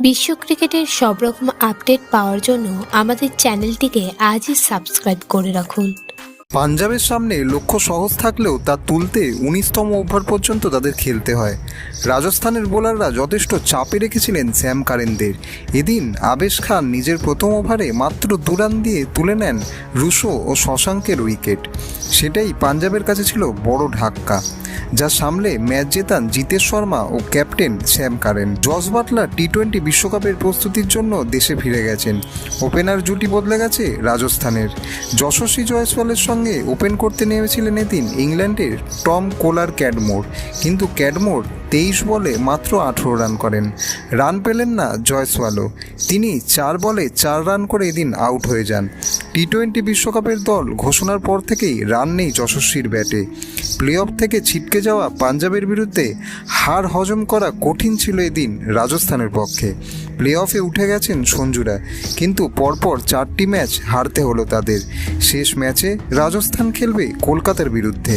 বিশ্ব ক্রিকেটের সব রকম আপডেট পাওয়ার জন্য আমাদের চ্যানেলটিকে আজই সাবস্ক্রাইব করে রাখুন। পাঞ্জাবের সামনে লক্ষ্য সহজ থাকলেও তা তুলতে উনিশতম ওভার পর্যন্ত তাদের খেলতে হয়। রাজস্থানের বোলাররা যথেষ্ট চাপে রেখেছিলেন শ্যাম কারেনদের। এদিন আবেশ খান নিজের প্রথম ওভারে মাত্র দু রান দিয়ে তুলে নেন রুশো ও শশাঙ্কের উইকেট। সেটাই পাঞ্জাবের কাছে ছিল বড় ধাক্কা। যা সামলে ম্যাচ জেতান জিতেশ শর্মা ও captain Sam Curran. Jos Buttler T twenty বিশ্বকাপের প্রস্তুতির জন্য দেশে ফিরে গেছেন। ওপেনার জুটি বদলে গেছে রাজস্থানের। যশস্বী জয়সওয়ালের সঙ্গে ওপেন করতে নেমেছিলেন এদিন ইংল্যান্ডের টম কোলার ক্যাডমোর। কিন্তু ক্যাডমোর তেইশ বলে মাত্র আঠেরো রান করেন। রান পেলেন না জয়সওয়ালও। তিনি চার বলে চার রান করে এদিন আউট হয়ে যান। টি টোয়েন্টি বিশ্বকাপের দল ঘোষণার পর থেকেই রান নেই যশস্বীর ব্যাটে। প্লে অফ থেকে ছিটকে যাওয়া পাঞ্জাবের বিরুদ্ধে হার হজম করা কঠিন ছিল এদিন রাজস্থানের পক্ষে। প্লে অফে উঠে গেছেন সঞ্জুরা, কিন্তু পরপর চারটি ম্যাচ হারতে হলো তাদের। শেষ ম্যাচে রাজস্থান খেলবে কলকাতার বিরুদ্ধে।